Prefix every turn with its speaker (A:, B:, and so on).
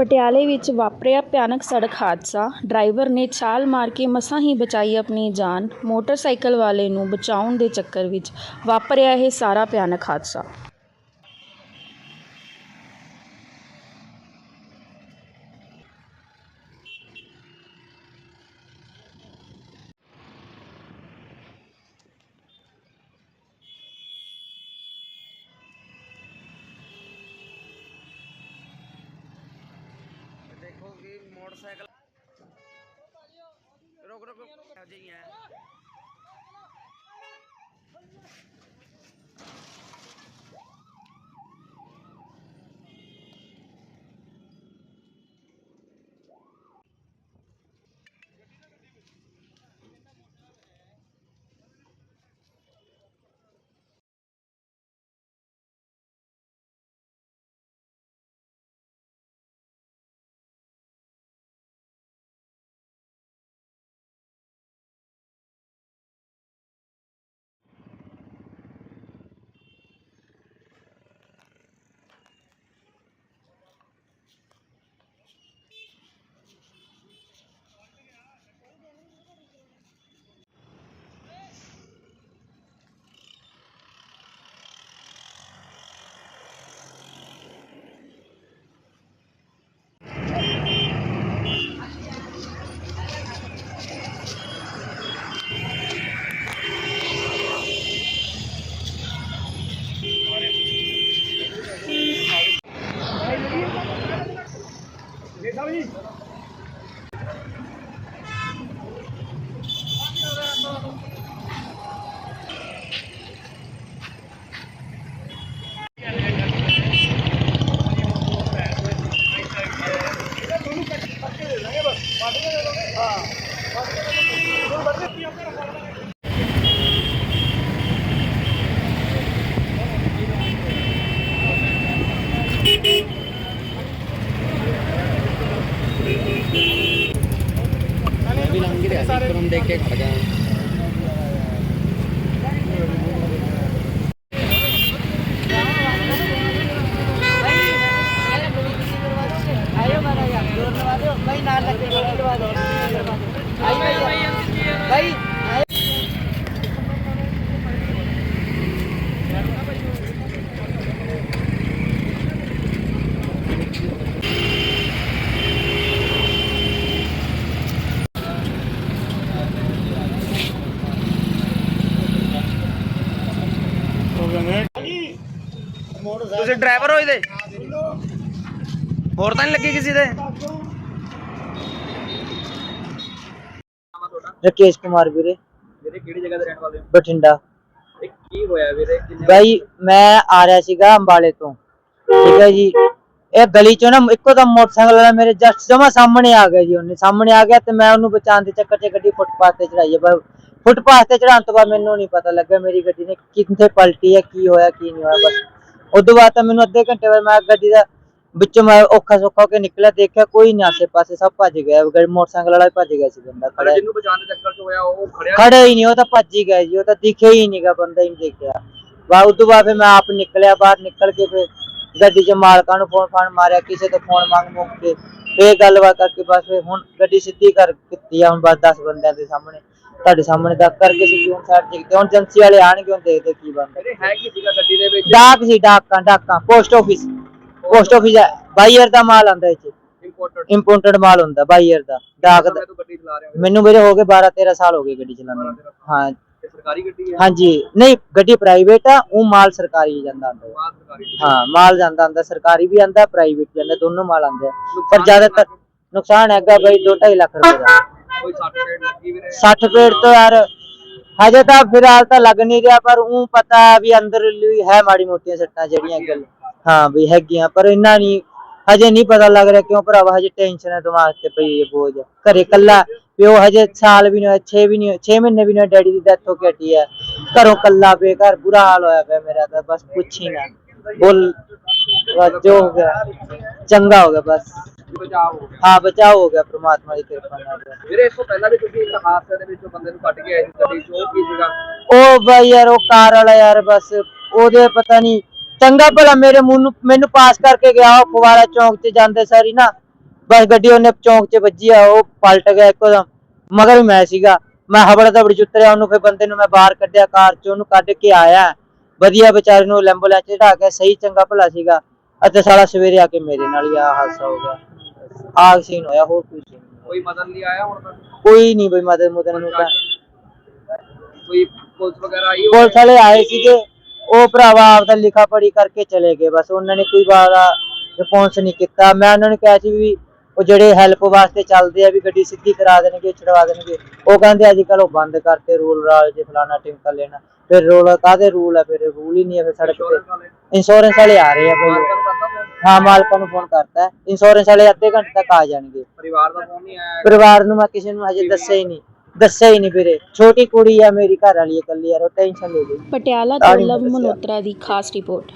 A: ਪਟਿਆਲੇ ਵਿੱਚ ਵਾਪਰਿਆ ਭਿਆਨਕ ਸੜਕ ਹਾਦਸਾ। ਡਰਾਈਵਰ ਨੇ ਛਾਲ ਮਾਰ ਕੇ ਮਸਾਂ ਹੀ ਬਚਾਈ ਆਪਣੀ ਜਾਨ। ਮੋਟਰਸਾਈਕਲ ਵਾਲੇ ਨੂੰ ਬਚਾਉਣ ਦੇ ਚੱਕਰ ਵਿੱਚ ਵਾਪਰਿਆ ਇਹ ਸਾਰਾ ਭਿਆਨਕ ਹਾਦਸਾ।
B: ਮੋਟਰਸਾਈਕਲ ਰੁਕ ਰੁਕ ਰੁਕ ਜੀ ਹੈ ਵੀ ਲੰਘ ਰਿਹਾ ਸੀ ਪਰ ਹਮ ਦੇਖ ਕੇ ਤੁਸੀਂ ਡਰਾਈਵਰ ਹੋ ਇਹਦੇ? ਹੋਰ ਤਾਂ ਨਹੀਂ ਲੱਗੀ ਕਿਸੇ ਦੇ?
C: ਰਕੇਸ਼ ਕੁਮਾਰ ਵੀਰੇ।
B: ਵੀਰੇ ਕਿਹੜੀ ਜਗ੍ਹਾ ਤੇ ਰਹਿਣ ਵਾਲੇ ਹੋ?
C: ਬਠਿੰਡਾ।
B: ਇਹ ਕੀ ਹੋਇਆ ਵੀਰੇ? ਕਿੰਨੇ
C: ਬਾਈ ਮੈਂ ਆ ਰਿਹਾ ਸੀਗਾ ਅੰਬਾਲੇ ਤੋਂ। ਠੀਕ ਹੈ ਜੀ। ਇਹ ਗਲੀ ਚੋਂ ਨਾ ਇੱਕੋ ਦਮ ਮੋਟਰਸਾਈਕਲ ਵਾਲਾ ਮੇਰੇ ਜਸਟ ਜਮਾ ਸਾਹਮਣੇ ਆ ਗਿਆ ਜੀ ਉਹਨੇ। ਸਾਹਮਣੇ ਆ ਗਿਆ ਤੇ ਮੈਂ ਉਹਨੂੰ ਬਚਾਉਣ ਦੇ ਚੱਕਰ 'ਚ ਗੱਡੀ ਫੁੱਟਪਾਥ ਤੇ ਚੜਾਈ ਹੈ। ਪਰ ਫੁੱਟਪਾਥ ਤੇ ਚੜਾਉਣ ਤੋਂ ਬਾਅਦ ਮੈਨੂੰ ਨਹੀਂ ਪਤਾ ਲੱਗਾ ਮੇਰੀ ਗੱਡੀ ਨੇ ਕਿੱਥੇ ਪਲਟੀ ਹੈ ਕੀ ਹੋਇਆ ਕੀ ਨਹੀਂ ਹੋਇਆ। ਬਸ ਉਦੋਂ ਬਾਅਦ ਤਾਂ ਮੈਨੂੰ ਅੱਧੇ ਘੰਟੇ ਬਾਅਦ ਮੈਂ ਗੱਡੀ ਦਾ ਵਿੱਚੋਂ ਮੈਂ ਔਖਾ ਸੌਖਾ ਹੋ ਕੇ ਨਿਕਲਿਆ ਦੇਖਿਆ ਕੋਈ ਨਹੀਂ ਆਸੇ ਪਾਸੇ ਸਭ ਭੱਜ ਗਿਆ। ਗੱਡੀ ਮੋਟਰਸਾਈਕਲ ਵਾਲਾ ਵੀ ਭੱਜ ਗਿਆ ਸੀ ਬੰਦਾ ਖੜਾ
B: ਜਿਹਨੂੰ ਬਚਾਉਣ ਦੇ ਚੱਕਰ 'ਚ ਹੋਇਆ ਉਹ ਖੜਿਆ
C: ਖੜਾ ਹੀ ਨਹੀਂ ਉਹ ਤਾਂ ਭੱਜ ਹੀ ਗਿਆ ਜੀ ਉਹ ਤਾਂ ਦਿਖਿਆ ਹੀ ਨਹੀਂਗਾ ਬੰਦਾ ਹੀ ਨਹੀਂ ਦੇਖਿਆ। ਬਾ ਉਦੋਂ ਬਾਅਦ ਫਿਰ ਮੈਂ ਆਪ ਨਿਕਲਿਆ ਬਾਹਰ ਨਿਕਲ ਕੇ ਫਿਰ ਗੱਡੀ 'ਚ ਮਾਲਕਾਂ ਨੂੰ ਫੋਨ ਫਾਨ ਮਾਰਿਆ ਕਿਸੇ ਤੋਂ ਫੋਨ ਮੰਗ ਮੁੱਕ ਕੇ। ਫੇਰ ਗੱਲਬਾਤ ਕਰਕੇ ਬਸ ਫਿਰ ਹੁਣ ਗੱਡੀ ਸਿੱਧੀ ਕਰ ਕੀਤੀ ਆ ਹੁਣ ਬਸ 10 ਬੰਦਿਆਂ ਦੇ ਸਾਹਮਣੇ। ਤੁਹਾਡੇ ਸਾਹਮਣੇ ਤੱਕ ਕਰਕੇ ਸਿੱਧੀ ਹੁਣ ਸਾਈਡ ਤੇ ਹੁਣ ਏਜੰਸੀ ਵਾਲੇ ਆਣਗੇ ਹੁਣ ਦੇਖਦੇ ਕੀ ਬਣਦਾ।
B: ਹੈ ਕੀ ਸੀਗਾ ਗੱਡੀ ਦੇ ਵਿੱਚ।
C: ਡਾਕ ਸੀ ਡਾਕਾਂ ਡਾਕਾਂ post office. Post office buyer ਦਾ ਮਾਲ ਆਂਦਾ 'ਚ
B: ਇੰਪੋਰਟਡ
C: ਇੰਪੋਰਟਡ ਮਾਲ ਹੁੰਦਾ ਬਾਈਅਰ ਦਾ। ਡਾਕ ਦਾ
B: ਤੂੰ ਗੱਡੀ ਚਲਾ ਰਿਹਾ
C: ਮੈਨੂੰ ਮੇਰੇ ਹੋ ਗਏ 12 13 ਸਾਲ ਹੋ ਗਏ ਗੱਡੀ ਚਲਾਉਂਦੇ ਨੂੰ। ਹਾਂ।
B: ਸਰਕਾਰੀ ਗੱਡੀ ਹੈ?
C: ਹਾਂਜੀ। ਨਹੀਂ ਗੱਡੀ ਪ੍ਰਾਈਵੇਟ ਆ ਉਹ ਮਾਲ ਸਰਕਾਰੀ ਜਾਂਦਾ ਹੁੰਦਾ। ਹੈ। ਹਾਂ ਮਾਲ ਜਾਂਦਾ ਹੁੰਦਾ ਸਰਕਾਰੀ ਵੀ ਆਂਦਾ ਪ੍ਰਾਈਵੇਟ ਵੀ ਆਂਦਾ ਦੋਨੋਂ ਮਾਲ ਆਂਦੇ ਆ। ਪਰ
B: ਨੁਕਸਾਨ
C: ਜ਼ਿਆਦਾਤਰ ਨੁਕਸਾਨ ਹੈਗਾ ਬਈ 2.5 ਲੱਖ ਰੁਪਏ ਦਾ।
B: ਕੋਈ 60 ਪੇੜ ਲੱਗੀ ਵੀਰੇ?
C: 60 ਪੇੜ ਤੋਂ ਯਾਰ ਹਜੇ ਤਾਂ ਫਿਲਹਾਲ ਤਾਂ ਲੱਗ ਨਹੀਂ ਰਿਹਾ ਪਰ ਉਹ ਪਤਾ ਵੀ ਅੰਦਰ ਹੈ ਮਾੜੀ ਮੋਟੀਆਂ ਸੱਟਾਂ ਜਿਹੜੀਆਂ ਗੱਲ ਹਾਂ ਵੀ ਹੈਗੀਆਂ ਪਰ ਇੰਨਾ ਨਹੀਂ ਹਜੇ ਨਹੀਂ ਪਤਾ ਲੱਗ ਰਿਹਾ ਕਿਉਂ ਭਰਾਵਾ ਹਜੇ ਟੈਨਸ਼ਨ ਹੈ ਦਿਮਾਗ ਤੇ ਪਈ ਹੈ ਬੋਝ ਘਰੇ ਕੱਲਾ ਪਿਓ ਹਜੇ ਸਾਲ ਵੀ ਨਹੀਂ 6 ਵੀ ਨਹੀਂ 6 ਮਹੀਨੇ ਵੀ ਨਹੀਂ ਡੈਡੀ ਦੀ ਡੈਥ ਹੋ ਕੇ ਹਟੀ ਹੈ। ਘਰੋਂ ਕੱਲਾ ਬੇਘਰ ਬੁਰਾ ਹਾਲ ਹੋਇਆ ਪਿਆ ਮੇਰਾ ਤਾਂ ਬਸ ਪੁੱਛ ਹੀ ਨਾ। ਬੋਲ ਜੋ ਹੋ ਗਿਆ ਚੰਗਾ ਹੋ ਗਿਆ ਬਸ।
B: ਬਚਾਅ ਹੋ ਗਿਆ।
C: ਹਾਂ ਬਚਾਅ ਹੋ ਗਿਆ ਪ੍ਰਮਾਤਮਾ ਦੀ ਕਿਰਪਾ ਨਾਲ।
B: ਵੀਰੇ ਇਸ ਤੋਂ ਪਹਿਲਾਂ ਵੀ ਤੁਸੀਂ ਇੱਕ ਹਾਦਸੇ ਦੇ ਵਿੱਚ ਬੰਦੇ ਨੂੰ ਕੱਢ ਕੇ ਆਏ ਸੀ ਚੋਂ ਉਹ ਕੀ ਸੀਗਾ?
C: ਉਹ ਬਾਈ ਯਾਰ ਉਹ ਕਾਰ ਵਾਲਾ ਯਾਰ ਬਸ ਉਹਦੇ ਪਤਾ ਨਹੀਂ ਚੰਗਾ ਭਲਾ ਮੇਰੇ ਮੂੰਹ ਨੂੰ ਮੈਨੂੰ ਪਾਸ ਕਰਕੇ ਗਿਆ ਉਹ ਫੁਵਾਰਾ ਚੌਂਕ 'ਚ ਜਾਂਦੇ ਸਾਰੀ ਨਾ। ਬਸ ਗੱਡੀ ਉਹਨੇ ਚੌਂਕ 'ਚ ਵੱਜੀ ਆ ਉਹ ਪਲਟ ਗਿਆ ਇੱਕੋ ਮਗਰ ਮੈਂ ਸੀਗਾ। ਮੈਂ ਹਬੜਾ ਦਬੜੀ ਚ ਉਤਰਿਆ ਉਹਨੂੰ ਫਿਰ ਬੰਦੇ ਨੂੰ ਮੈਂ ਬਾਹਰ ਕੱਢਿਆ ਕਾਰ 'ਚ ਉਹਨੂੰ ਕੱਢ ਕੇ ਆਇਆ। ਵਧੀਆ ਵਿਚਾਰੇ ਨੂੰ ਐਂਬੂਲੈਂਸ 'ਚ ਚੜਾ ਕੇ ਸਹੀ ਚੰਗਾ ਭਲਾ ਸੀਗਾ। ਅਤੇ ਸਾਲਾ ਸਵੇਰੇ ਆ ਕੇ ਮੇਰੇ ਨਾਲ ਹੀ ਆ ਹਾਦਸਾ ਹੋ ਗਿਆ। ਆਹ ਸੀਨ ਹੋਇਆ ਹੋਰ ਕੁਝ ਨਹੀਂ।
B: ਕੋਈ ਮਦਦ ਲਈ ਆਇਆ ਹੁਣ ਤੱਕ?
C: ਕੋਈ ਨਹੀਂ ਬਈ ਮਦਦ ਮੁਦਨ ਨੂੰ ਤਾਂ।
B: ਕੋਈ ਪੁਲਿਸ ਵਗੈਰਾ ਆਈ?
C: ਪੁਲਿਸ ਵਾਲੇ ਆਏ ਸੀਗੇ। ਉਹ ਭਰਾਵਾ ਆਪਦਾ ਲਿਖਾ ਪੜੀ ਕਰਕੇ ਚਲੇ ਗਏ ਬਸ ਉਹਨਾਂ ਨੇ ਕੋਈ ਵਾਰਾ ਰਿਸਪੌਂਸ ਨਹੀਂ ਕੀਤਾ। ਮੈਂ ਉਹਨਾਂ ਨੂੰ ਕਿਹਾ ਸੀ ਵੀ ਉਹ ਜਿਹੜੇ ਹੈਲਪ ਵਾਸਤੇ ਚੱਲਦੇ ਆ ਵੀ ਗੱਡੀ ਸਿੱਧੀ ਕਰਾ ਦੇਣਗੇ ਛਡਵਾ ਦੇਣਗੇ। ਉਹ ਕਹਿੰਦੇ ਅੱਜ ਕੱਲ ਉਹ ਬੰਦ ਕਰਤੇ ਰੂਲ ਰਾਲ ਜੇ ਫਲਾਣਾ ਟਿਮਕਾ ਲੈਣਾ। ਫਿਰ ਰੂਲ ਕਾਦੇ ਰੂਲ ਆ? ਫਿਰ ਰੂਲ ਹੀ ਨਹੀਂ ਹੈ ਫਿਰ ਸੜਕ ਤੇ। ਇੰਸ਼ੋਰੈਂਸ ਵਾਲੇ। ਆ ਰਹੇ ਆ ਬਈ। ਹਾਂ ਮਾਲਕਾਂ ਨੂੰ ਫੋਨ ਕਰਤਾ। ਇੰਸ਼ੋਰੈਂਸ ਵਾਲੇ ਅੱਧੇ ਘੰਟੇ ਤੱਕ ਆ ਜਾਣਗੇ।
B: ਪਰਿਵਾਰ ਦਾ ਫੋਨ ਨਹੀਂ ਆਇਆ?
C: ਪਰਿਵਾਰ ਨੂੰ ਮੈਂ ਕਿਸੇ ਨੂੰ ਹਜੇ ਦੱਸਿਆ ਹੀ ਨਹੀਂ। ਦੱਸਿਆ ਹੀ ਨਹੀਂ ਵੀਰੇ। ਛੋਟੀ ਕੁੜੀ ਆ ਮੇਰੀ ਘਰ ਵਾਲੀ ਇਕੱਲੀ ਯਾਰ ਉਹ ਟੈਨਸ਼ਨ ਲੈ ਗਈ
A: ਪਟਿਆਲਾ
C: ਤਾਂ
A: ਲਵ। ਮਨੋਤਰਾ ਦੀ ਖਾਸ ਰਿਪੋਰਟ।